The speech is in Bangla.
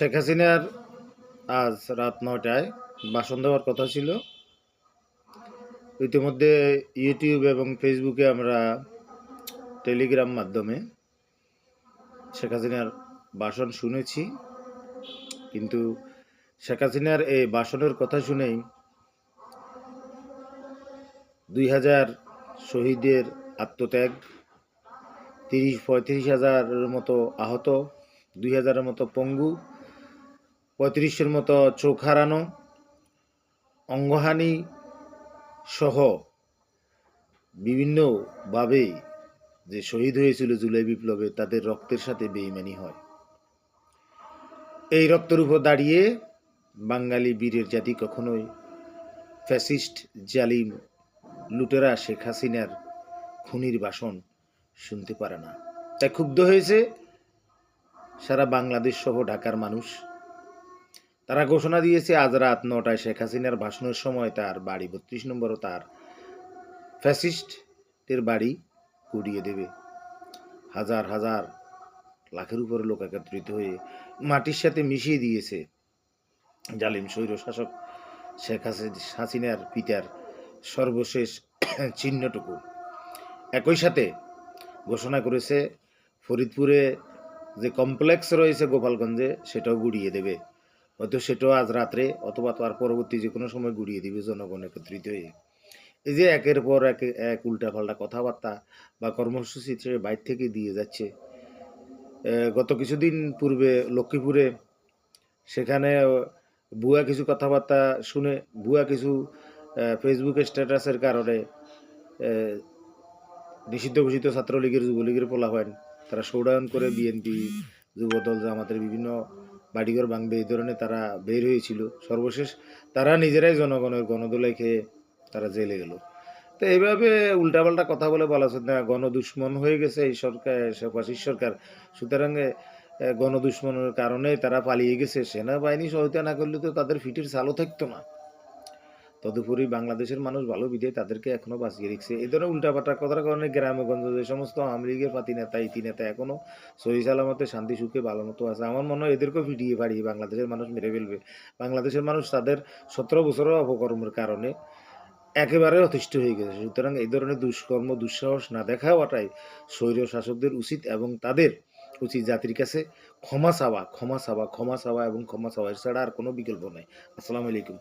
শেখ হাসিনার আজ রাত নটায় ভাষণ দেওয়ার কথা ছিল। ইতিমধ্যে ইউটিউব এবং ফেসবুকে আমরা টেলিগ্রাম মাধ্যমে শেখ হাসিনার ভাষণ শুনেছি। কিন্তু শেখ হাসিনার এই ভাষণের কথা শুনেই দুই হাজার শহীদের আত্মত্যাগ, তিরিশ পঁয়ত্রিশ হাজারের মতো আহত, দুই হাজারের মতো পঙ্গু পঁয়ত্রিশের মতো চোখ হারানো, অঙ্গহানি সহ বিভিন্নভাবে যে শহীদ হয়েছিল জুলাই বিপ্লবে, তাদের রক্তের সাথে বেইমানি হয়। এই রক্তের উপর দাঁড়িয়ে বাঙালি বীরের জাতি কখনোই ফ্যাসিস্ট, জালিম লুটেরা শেখ হাসিনার খুনির বাসন শুনতে পারে না। তাই ক্ষুব্ধ হয়েছে সারা বাংলাদেশ সহ ঢাকার মানুষ। তারা ঘোষণা দিয়েছে, আজ রাত নটায় শেখ হাসিনার ভাষণের সময় তার বাড়ি, বত্রিশ নম্বরও তার ফ্যাসিস্টের বাড়ি গুড়িয়ে দেবে। হাজার হাজার লাখের উপরে লোক একত্রিত হয়ে মাটির সাথে মিশিয়ে দিয়েছে। জালিম স্বৈর শাসক শেখ হাসি- হাসিনার পিতার সর্বশেষ চিহ্নটুকু। একই সাথে ঘোষণা করেছে, ফরিদপুরে যে কমপ্লেক্স রয়েছে গোপালগঞ্জে, সেটাও গুড়িয়ে দেবে। হয়তো সেটাও আজ রাত্রে অথবা তার পরবর্তী যে কোনো সময় গুড়িয়ে দিবে জনগণ একত্রিত হয়ে। এই যে একের পর এক এক উল্টাপাল্টা কথাবার্তা বা কর্মসূচি সে বাইর থেকে দিয়ে যাচ্ছে। গত কিছুদিন পূর্বে লক্ষ্মীপুরে সেখানে ভুয়া কিছু কথাবার্তা শুনে, ভুয়া কিছু ফেসবুকে স্ট্যাটাসের কারণে নিষিদ্ধ ঘোষিত ছাত্রলীগের যুবলীগের পোলাপান তারা শোডাউন করে বিএনপি যুবদল জামাতের বিভিন্ন বাড়িঘর ভাঙবে, এই ধরনের তারা বের হয়েছিল। সর্বশেষ তারা নিজেরাই জনগণের গণদোলাই খেয়ে তারা জেলে গেল। তো এইভাবে উল্টাপাল্টা কথা বলে বলা না, গণদুশ্মন হয়ে গেছে এই সরকার ফাঁসির সরকার। সুতরাং গণদুশ্মনের কারণে তারা পালিয়ে গেছে। সেনাবাহিনী সহায়তা না করলে তো তাদের ফিটের চালও থাকতো না। তদুপরি বাংলাদেশের মানুষ ভালো বিধে তাদেরকে এখনও বাঁচিয়ে রেখেছে। এই ধরনের উল্টাপাল্টা কথার কারণে গ্রামে, গঞ্জে যে সমস্ত আওয়ামী লীগের পাতি নেতা, ইতি নেতা এখনও সহি সালামতে, শান্তি, সুখে, ভালো মতো আছে। আমার মনে হয় এদেরকেও ফিটিয়ে পাড়িয়ে বাংলাদেশের মানুষ মেরে ফেলবে। বাংলাদেশের মানুষ তাদের সতেরো বছরের অপকর্মের কারণে একেবারে অতিষ্ঠ হয়ে গেছে। সুতরাং এই ধরনের দুষ্কর্ম, দুঃসাহস না দেখাওয়াটাই স্বৈর শাসকদের উচিত এবং তাদের উচিত জাতির কাছে ক্ষমা চাওয়া ক্ষমা চাওয়া ক্ষমা চাওয়া এবং ক্ষমা চাওয়া। এছাড়া আর কোনো বিকল্প নেই। আসসালামু আলাইকুম।